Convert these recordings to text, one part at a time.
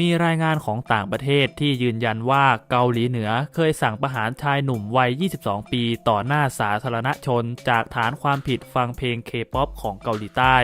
มีรายงานของต่างประเทศที่ยืนยันว่าเกาหลีเหนือเคยสั่งประหารชายหนุ่มวัย 22 ปีต่อหน้าสาธารณชน จากฐานความผิดฟังเพลงเคป๊อปของเกาหลีใต้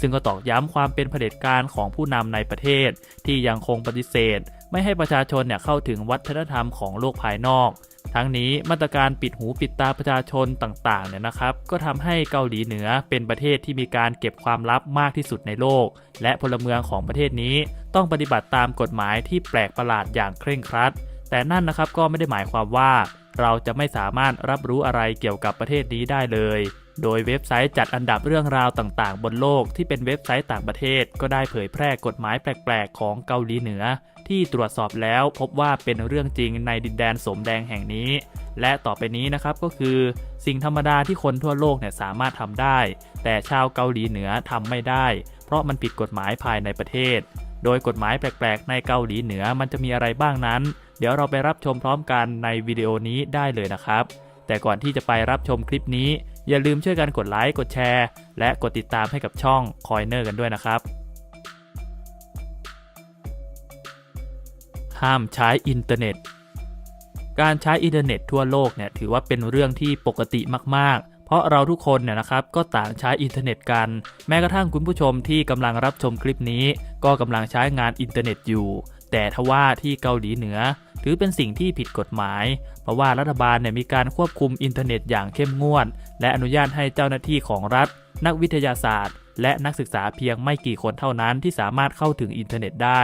ซึ่งก็ตอกย้ำความเป็นเผด็จการของผู้นำในประเทศ ที่ยังคงปฏิเสธ ไม่ให้ประชาชนเนี่ยเข้าถึงวัฒนธรรมของโลกภายนอก ทั้งนี้มาตรการปิดหูปิดตาประชาชนต่างๆเนี่ยนะครับ ก็ทำให้เกาหลีเหนือเป็นประเทศที่มีการเก็บความลับมากที่สุดในโลก และพลเมืองของประเทศนี้ ต้องปฏิบัติตามกฎหมายที่แปลกประหลาดอย่างเคร่งครัด แต่นั่นนะครับก็ไม่ได้หมายความว่า เราจะไม่สามารถรับรู้อะไรเกี่ยวกับประเทศนี้ได้เลย โดยเว็บไซต์จัดอันดับเรื่องราวต่างๆ บนโลกที่เป็นเว็บไซต์ต่างประเทศ ก็ได้เผยแพร่กฎหมายแปลกๆ ของเกาหลีเหนือ ที่ตรวจสอบแล้วพบว่าเป็นเรื่องจริงในดินแดนสมแดงแห่งนี้ และต่อไปนี้นะครับก็คือ สิ่งธรรมดาที่คนทั่วโลกเนี่ยสามารถทำได้ แต่ชาวเกาหลีเหนือทำไม่ได้ เพราะมันผิดกฎหมายภายในประเทศ โดยกฎหมายแปลกๆ ในเกาหลีเหนือมันจะมีอะไรบ้างนั้น เดี๋ยวเราไปรับชมพร้อมกันในวิดีโอนี้ได้เลยนะครับ แต่ก่อนที่จะไปรับชมคลิปนี้ อย่าลืมช่วยกันกดไลค์กดแชร์ และกดติดตามให้กับช่องคอยเนอร์กันด้วยนะครับห้ามใช้อินเทอร์เน็ต การใช้อินเทอร์เน็ตทั่วโลกเนี่ยถือว่าเป็นเรื่องที่ปกติมากๆ เพราะเราทุกคนเนี่ยนะครับก็ต่างใช้อินเทอร์เน็ตกัน แม้กระทั่งคุณผู้ชมที่กำลังรับชมคลิปนี้ ก็กำลังใช้งานอินเทอร์เน็ตอยู่ แต่ทว่าที่เกาหลีเหนือ ถือเป็นสิ่งที่ผิดกฎหมาย เพราะว่ารัฐบาลเนี่ยมีการควบคุมอินเทอร์เน็ตอย่างเข้มงวด และอนุญาตให้เจ้าหน้าที่ของรัฐ นักวิทยาศาสตร์ และนักศึกษาเพียงไม่กี่คนเท่านั้นที่สามารถเข้าถึงอินเทอร์เน็ตได้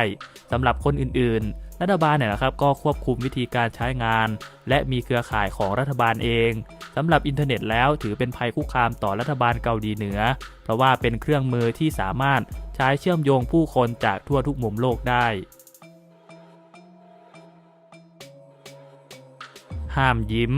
สำหรับคนอื่นๆ รัฐบาลเนี่ยนะครับก็ควบคุมวิธีการใช้งาน และมีเครือข่ายของรัฐบาลเองสำหรับอินเทอร์เน็ตแล้วถือเป็นภัยคุกคามต่อรัฐบาลเกาหลีเหนือ เพราะว่าเป็นเครื่องมือที่สามารถใช้เชื่อมโยงผู้คนจากทั่วทุกมุมโลกได้ ห้ามยิ้ม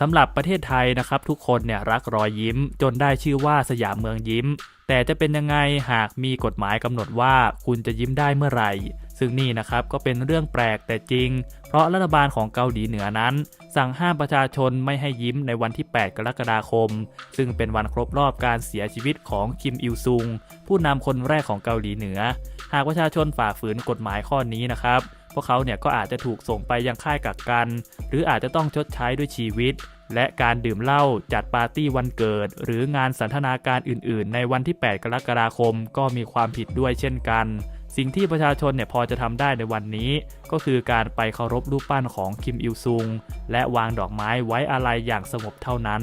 สำหรับประเทศไทยนะครับ ทุกคนเนี่ยรักรอยยิ้ม จนได้ชื่อว่าสยามเมืองยิ้ม แต่จะเป็นยังไงหากมีกฎหมายกำหนดว่าคุณจะยิ้มได้เมื่อไหร่ ซึ่งนี่นะครับก็เป็นเรื่องแปลกแต่จริง เพราะรัฐบาลของเกาหลีเหนือนั้น สั่งห้ามประชาชนไม่ให้ยิ้มในวันที่ 8 กรกฎาคม ซึ่งเป็นวันครบรอบการเสียชีวิตของคิมอิลซุง ผู้นำคนแรกของเกาหลีเหนือ หากประชาชนฝ่าฝืนกฎหมายข้อนี้นะครับพวกเขาเนี่ยก็อาจจะถูกส่งไปยังค่ายกักกัน หรืออาจจะต้องชดใช้ด้วยชีวิต และการดื่มเหล้าจัดปาร์ตี้วันเกิด หรืองานสันทนาการอื่น ๆ ในวันที่ 8 กรกฎาคมก็มีความผิดด้วยเช่นกัน สิ่งที่ประชาชนเนี่ยพอจะทำได้ในวันนี้ ก็คือการไปเคารพรูปปั้นของคิมอิลซุง และวางดอกไม้ไว้อาลัยอย่างสงบเท่านั้น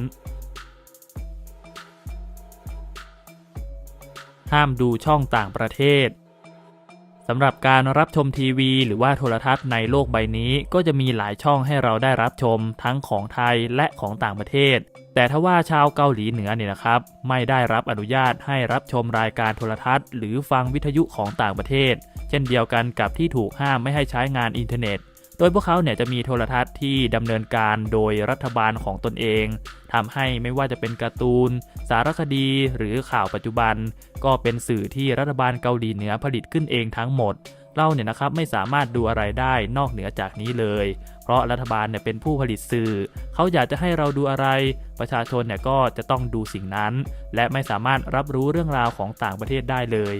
ห้ามดูช่องต่างประเทศ สำหรับการรับชมทีวี หรือว่าโทรทัศน์ในโลกใบนี้ ก็จะมีหลายช่องให้เราได้รับชมทั้งของไทยและของต่างประเทศ แต่ถ้าว่าชาวเกาหลีเหนือเนี่ยนะครับ ไม่ได้รับอนุญาตให้รับชมรายการโทรทัศน์ หรือฟังวิทยุของต่างประเทศ เช่นเดียวกันกับที่ถูกห้ามไม่ให้ใช้งานอินเทอร์เน็ต โดยพวกเขาเนี่ยจะมีโทรทัศน์ที่ดำเนินการโดยรัฐบาลของตนเองทำให้ไม่ว่าจะเป็นการ์ตูน สารคดี หรือข่าวปัจจุบัน ก็เป็นสื่อที่รัฐบาลเกาหลีเหนือผลิตขึ้นเองทั้งหมด เราเนี่ยนะครับไม่สามารถดูอะไรได้นอกเหนือจากนี้เลย เพราะรัฐบาลเนี่ยเป็นผู้ผลิตสื่อ เขาอยากจะให้เราดูอะไร ประชาชนเนี่ยก็จะต้องดูสิ่งนั้น และไม่สามารถรับรู้เรื่องราวของต่างประเทศได้เลย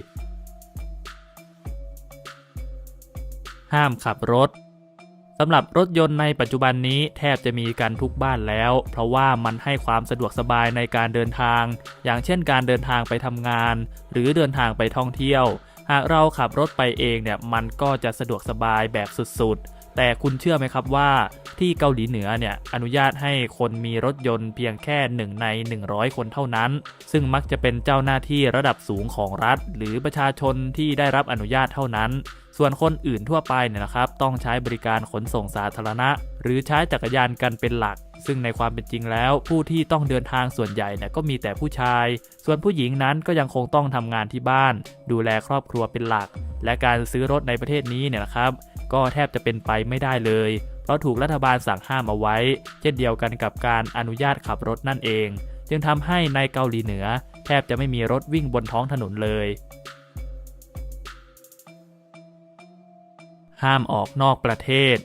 ห้ามขับรถ สำหรับรถยนต์ในปัจจุบันนี้แทบจะมีกันทุกบ้านแล้ว เพราะว่ามันให้ความสะดวกสบายในการเดินทาง อย่างเช่นการเดินทางไปทำงาน หรือเดินทางไปท่องเที่ยว หากเราขับรถไปเองเนี่ยมันก็จะสะดวกสบายแบบสุดๆ แต่คุณเชื่อไหมครับว่า ที่เกาหลีเหนือเนี่ยอนุญาตให้คนมีรถยนต์เพียงแค่หนึ่งใน 100 คนเท่านั้น ซึ่งมักจะเป็นเจ้าหน้าที่ระดับสูงของรัฐ หรือประชาชนที่ได้รับอนุญาตเท่านั้น ส่วนคนอื่นทั่วไปเนี่ยนะครับ ต้องใช้บริการขนส่งสาธารณะ หรือใช้จักรยานกันเป็นหลัก ซึ่งในความเป็นจริงแล้ว ผู้ที่ต้องเดินทางส่วนใหญ่เนี่ยก็มีแต่ผู้ชาย ส่วนผู้หญิงนั้นก็ยังคงต้องทำงานที่บ้าน ดูแลครอบครัวเป็นหลัก และการซื้อรถในประเทศนี้เนี่ยนะครับ ก็แทบจะเป็นไปไม่ได้เลยเพราะถูกรัฐบาลสั่งห้ามเอาไว้ เช่นเดียวกันกับการอนุญาตขับรถนั่นเอง จึงทำให้ในเกาหลีเหนือ แทบจะไม่มีรถวิ่งบนท้องถนนเลย ห้ามออกนอกประเทศ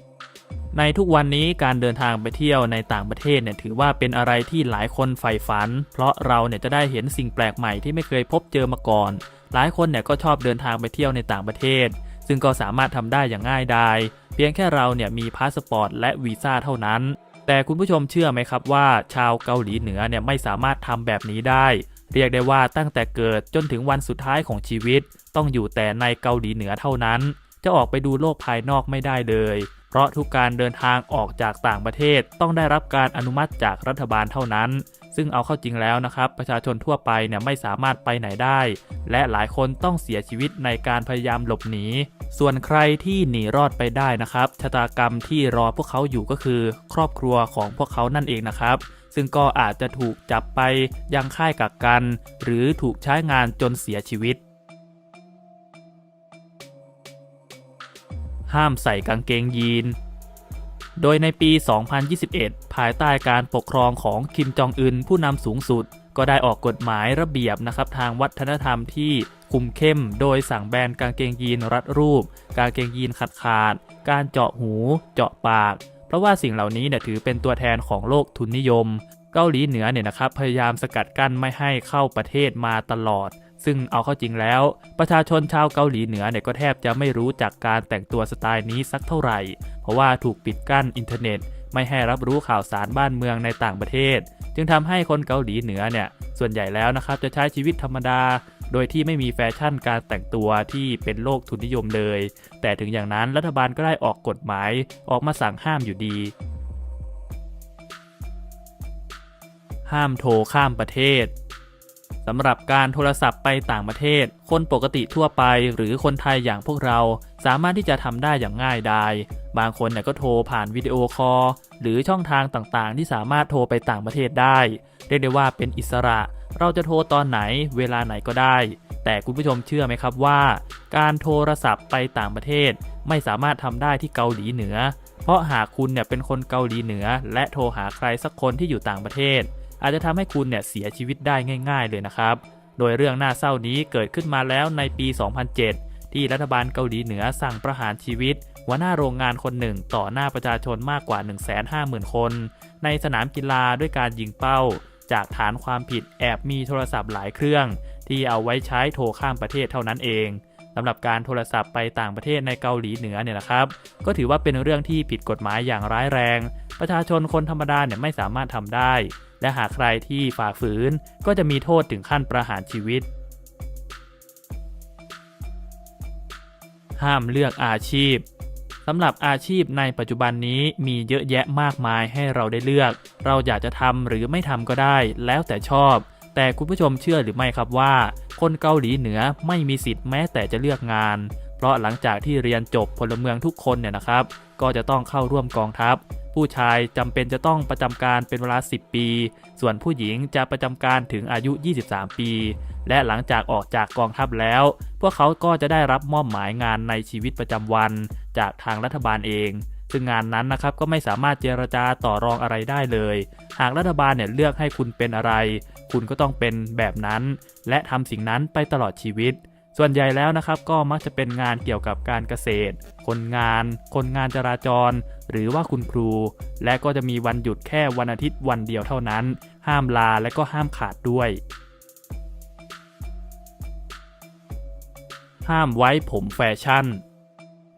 ในทุกวันนี้การเดินทางไปเที่ยวในต่างประเทศเนี่ยถือว่าเป็นอะไรที่หลายคนใฝ่ฝัน เพราะเราเนี่ยจะได้เห็นสิ่งแปลกใหม่ที่ไม่เคยพบเจอมาก่อน หลายคนเนี่ยก็ชอบเดินทางไปเที่ยวในต่างประเทศ ซึ่งก็สามารถทำได้อย่างง่ายดายเพียงแค่เราเนี่ยมีพาสปอร์ตและวีซ่าเท่านั้น แต่คุณผู้ชมเชื่อไหมครับว่า ชาวเกาหลีเหนือเนี่ยไม่สามารถทำแบบนี้ได้ เรียกได้ว่าตั้งแต่เกิดจนถึงวันสุดท้ายของชีวิต ต้องอยู่แต่ในเกาหลีเหนือเท่านั้น จะออกไปดูโลกภายนอกไม่ได้เลย เพราะทุกการเดินทางออกจากต่างประเทศต้องได้รับการอนุมัติจากรัฐบาลเท่านั้น ซึ่งเอาเข้าจริงแล้วนะครับ ประชาชนทั่วไปเนี่ยไม่สามารถไปไหนได้ และหลายคนต้องเสียชีวิตในการพยายามหลบหนี ส่วนใครที่หนีรอดไปได้นะครับ ชะตากรรมที่รอพวกเขาอยู่ก็คือ ครอบครัวของพวกเขานั่นเองนะครับซึ่งก็อาจจะถูกจับไปยังค่ายกักกัน หรือถูกใช้งานจนเสียชีวิต ห้ามใส่กางเกงยีน โดยในปี 2021 ภายใต้การปกครองของคิมจองอึนผู้นำสูงสุด ก็ได้ออกกฎหมายระเบียบนะครับทางวัฒนธรรมที่คุมเข้ม โดยสั่งแบนกางเกงยีนรัดรูป กางเกงยีนขาดขาด การเจาะหู เจาะปาก เพราะว่าสิ่งเหล่านี้เนี่ยถือเป็นตัวแทนของโลกทุนนิยม เกาหลีเหนือเนี่ยนะครับพยายามสกัดกั้นไม่ให้เข้าประเทศมาตลอด ซึ่งเอาเข้าจริงแล้ว ประชาชนชาวเกาหลีเหนือเนี่ยก็แทบจะไม่รู้จักการแต่งตัวสไตล์นี้สักเท่าไหร่ เพราะว่าถูกปิดกั้นอินเทอร์เน็ต ไม่ให้รับรู้ข่าวสารบ้านเมืองในต่างประเทศ จึงทำให้คนเกาหลีเหนือเนี่ยส่วนใหญ่แล้วนะครับจะใช้ชีวิตธรรมดา โดยที่ไม่มีแฟชั่นการแต่งตัวที่เป็นโลกทุนนิยมเลย แต่ถึงอย่างนั้นรัฐบาลก็ได้ออกกฎหมายออกมาสั่งห้ามอยู่ดีห้ามโทรข้ามประเทศ สำหรับการโทรศัพท์ไปต่างประเทศ คนปกติทั่วไปหรือคนไทยอย่างพวกเรา สามารถที่จะทำได้อย่างง่ายดาย บางคนเนี่ยก็โทรผ่านวิดีโอคอลหรือช่องทางต่างๆ ที่สามารถโทรไปต่างประเทศได้ เรียกได้ว่าเป็นอิสระ เราจะโทรตอนไหนเวลาไหนก็ได้ แต่คุณผู้ชมเชื่อไหมครับว่า การโทรศัพท์ไปต่างประเทศ ไม่สามารถทำได้ที่เกาหลีเหนือ เพราะหากคุณเนี่ยเป็นคนเกาหลีเหนือ และโทรหาใครสักคนที่อยู่ต่างประเทศ อาจจะทำให้คุณเนี่ยเสียชีวิตได้ง่าย ๆ เลยนะครับ โดยเรื่องน่าเศร้านี้เกิดขึ้นมาแล้วในปี 2007 ที่รัฐบาลเกาหลีเหนือสั่งประหารชีวิตหัวหน้าโรงงานคนหนึ่งต่อหน้าประชาชนมากกว่า 150,000 คน ในสนามกีฬาด้วยการยิงเป้า จากฐานความผิดแอบมีโทรศัพท์หลายเครื่อง ที่เอาไว้ใช้โทรข้ามประเทศเท่านั้นเองสำหรับการโทรศัพท์ไปต่างประเทศในเกาหลีเหนือเนี่ยนะครับ ก็ถือว่าเป็นเรื่องที่ผิดกฎหมายอย่างร้ายแรง ประชาชนคนธรรมดาเนี่ยไม่สามารถทำได้และหากใครที่ฝ่าฝืนก็จะมีโทษถึงขั้นประหารชีวิต ห้ามเลือกอาชีพสำหรับอาชีพในปัจจุบันนี้มีเยอะแยะมากมายให้เราได้เลือก เราอยากจะทำหรือไม่ทำก็ได้ แล้วแต่ชอบ แต่คุณผู้ชมเชื่อหรือไม่ครับว่า คนเกาหลีเหนือไม่มีสิทธิ์แม้แต่จะเลือกงาน เพราะหลังจากที่เรียนจบพลเมืองทุกคนเนี่ยนะครับ ก็จะต้องเข้าร่วมกองทัพ ผู้ชายจำเป็นจะต้องประจำการเป็นเวลา 10 ปี ส่วนผู้หญิงจะประจำการถึงอายุ 23 ปี และหลังจากออกจากกองทัพแล้ว พวกเขาก็จะได้รับมอบหมายงานในชีวิตประจำวัน จากทางรัฐบาลเองซึ่งงานนั้นนะครับก็ไม่สามารถเจรจาต่อรองอะไรได้เลย หากรัฐบาลเนี่ยเลือกให้คุณเป็นอะไร คุณก็ต้องเป็นแบบนั้น และทำสิ่งนั้นไปตลอดชีวิต ส่วนใหญ่แล้วนะครับก็มักจะเป็นงานเกี่ยวกับการเกษตร คนงาน คนงานจราจร หรือว่าคุณครู และก็จะมีวันหยุดแค่วันอาทิตย์วันเดียวเท่านั้น ห้ามลาและก็ห้ามขาดด้วย ห้ามไว้ผมแฟชั่น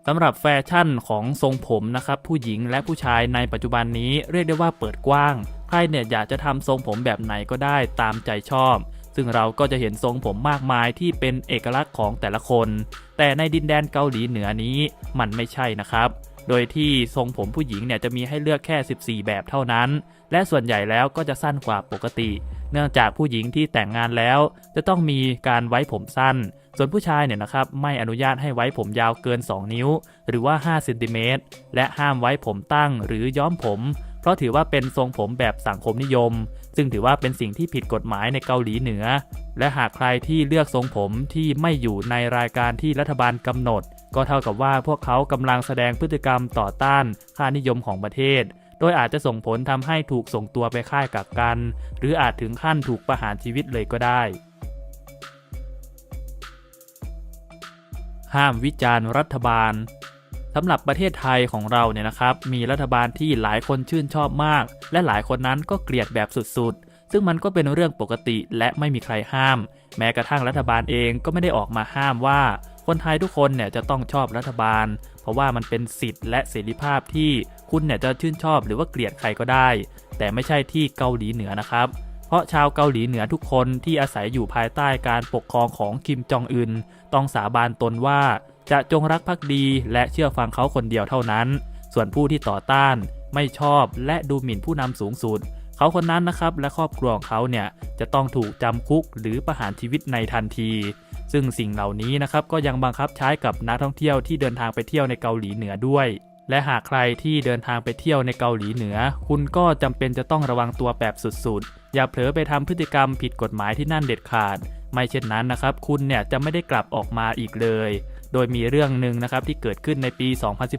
สำหรับแฟชั่นของทรงผมนะครับผู้หญิงและผู้ชายในปัจจุบันนี้เรียกได้ว่าเปิดกว้าง ใครเนี่ยอยากจะทำทรงผมแบบไหนก็ได้ตามใจชอบ ซึ่งเราก็จะเห็นทรงผมมากมายที่เป็นเอกลักษณ์ของแต่ละคน แต่ในดินแดนเกาหลีเหนือนี้มันไม่ใช่นะครับ โดยที่ทรงผมผู้หญิงเนี่ยจะมีให้เลือกแค่ 14 แบบเท่านั้น และส่วนใหญ่แล้วก็จะสั้นกว่าปกติ เนื่องจากผู้หญิงที่แต่งงานแล้ว จะต้องมีการไว้ผมสั้น ส่วนผู้ชายเนี่ยนะครับไม่อนุญาตให้ไว้ผมยาวเกิน 2 นิ้ว หรือว่า5เซนติเมตรและห้ามไว้ผมตั้งหรือย้อมผม ราะถือว่าเป็นทรงผมแบบสังคมนิยม ซึ่งถือว่าเป็นสิ่งที่ผิดกฎหมายในเกาหลีเหนือ และหากใครที่เลือกทรงผมที่ไม่อยู่ในรายการที่รัฐบาลกำหนด ก็เท่ากับว่าพวกเขากำลังแสดงพฤติกรรมต่อต้านค่านิยมของประเทศ โดยอาจจะส่งผลทำให้ถูกส่งตัวไปค่ายกักกัน หรืออาจถึงขั้นถูกประหารชีวิตเลยก็ได้ ห้ามวิจารณ์รัฐบาล สำหรับประเทศไทยของเราเนี่ยนะครับ มีรัฐบาลที่หลายคนชื่นชอบมาก และหลายคนนั้นก็เกลียดแบบสุดๆ ซึ่งมันก็เป็นเรื่องปกติและไม่มีใครห้าม แม้กระทั่งรัฐบาลเองก็ไม่ได้ออกมาห้ามว่า คนไทยทุกคนเนี่ยจะต้องชอบรัฐบาล เพราะว่ามันเป็นสิทธิ์และเสรีภาพที่คุณเนี่ยจะชื่นชอบหรือว่าเกลียดใครก็ได้ แต่ไม่ใช่ที่เกาหลีเหนือนะครับเพราะชาวเกาหลีเหนือทุกคนที่อาศัยอยู่ภายใต้การปกครองของคิมจองอึนต้องสาบานตนว่า จะจงรักภักดีและเชื่อฟังเขาคนเดียวเท่านั้น ส่วนผู้ที่ต่อต้าน ไม่ชอบและดูหมิ่นผู้นำสูงสุด เขาคนนั้นนะครับและครอบครัวของเขาเนี่ยจะต้องถูกจำคุกหรือประหารชีวิตในทันที ซึ่งสิ่งเหล่านี้นะครับก็ยังบังคับใช้กับนักท่องเที่ยวที่เดินทางไปเที่ยวในเกาหลีเหนือด้วยและหากใครที่เดินทางไปเที่ยวในเกาหลีเหนือ คุณก็จำเป็นจะต้องระวังตัวแบบสุดๆ อย่าเผลอไปทำพฤติกรรมผิดกฎหมายที่นั่นเด็ดขาด ไม่เช่นนั้นนะครับ คุณเนี่ยจะไม่ได้กลับออกมาอีกเลย โดยมีเรื่องหนึ่งนะครับที่เกิดขึ้นในปี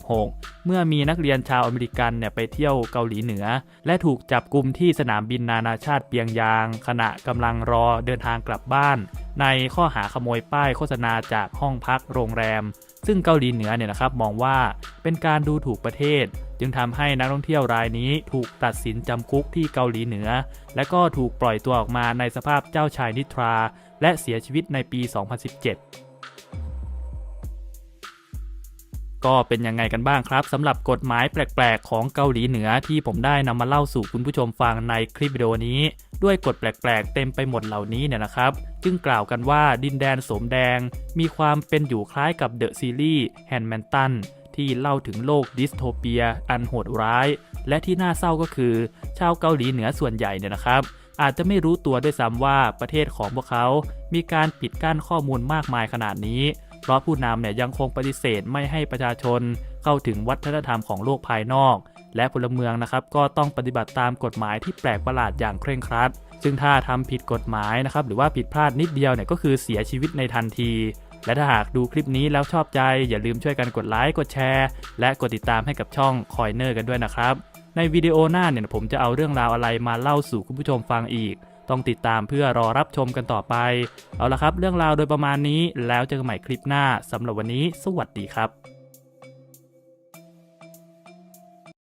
2016 เมื่อมีนักเรียนชาวอเมริกันเนี่ยไปเที่ยวเกาหลีเหนือ และถูกจับกลุ่มที่สนามบินนานาชาติเปียงยาง ขณะกำลังรอเดินทางกลับบ้าน ในข้อหาขโมยป้ายโฆษณาจากห้องพักโรงแรม ซึ่งเกาหลีเหนือเนี่ยนะครับมองว่าเป็นการดูถูกประเทศจึงทำให้นักท่องเที่ยวรายนี้ถูกตัดสินจำคุกที่เกาหลีเหนือ และก็ถูกปล่อยตัวออกมาในสภาพเจ้าชายนิทรา และเสียชีวิตในปี 2017 ก็เป็นยังไงกันบ้างครับสำหรับกฎหมายแปลกๆ ของเกาหลีเหนือที่ผมได้นำมาเล่าสู่คุณผู้ชมฟังในคลิปวิดีโอนี้ ด้วยกฎแปลกๆ เต็มไปหมดเหล่านี้เนี่ยนะครับ จึงกล่าวกันว่าดินแดนสมแดง มีความเป็นอยู่คล้ายกับเดอะซีรีส์แฮนด์แมนตันที่เล่าถึงโลกดิสโทเปีย อันโหดร้าย และที่น่าเศร้าก็คือ ชาวเกาหลีเหนือส่วนใหญ่เนี่ยนะครับ อาจจะไม่รู้ตัวด้วยซ้ำว่าประเทศของพวกเขา มีการปิดกั้นข้อมูลมากมายขนาดนี้ เพราะผู้นำเนี่ยยังคงปฏิเสธไม่ให้ประชาชนเข้าถึงวัฒนธรรมของโลกภายนอก และพลเมืองนะครับก็ต้องปฏิบัติตามกฎหมายที่แปลกประหลาดอย่างเคร่งครัด ซึ่งถ้าทำผิดกฎหมายนะครับหรือว่าผิดพลาดนิดเดียวเนี่ยก็คือเสียชีวิตในทันที และถ้าหากดูคลิปนี้แล้วชอบใจ อย่าลืมช่วยกันกดไลค์กดแชร์ และกดติดตามให้กับช่องคอยเนอร์กันด้วยนะครับในวิดีโอหน้าเนี่ยผมจะเอาเรื่องราวอะไรมาเล่าสู่คุณผู้ชมฟังอีก ต้องติดตามเพื่อรอรับชมกันต่อไป เอาละครับ เรื่องราวโดยประมาณนี้แล้วเจอกันใหม่คลิปหน้าสำหรับวันนี้ สวัสดีครับ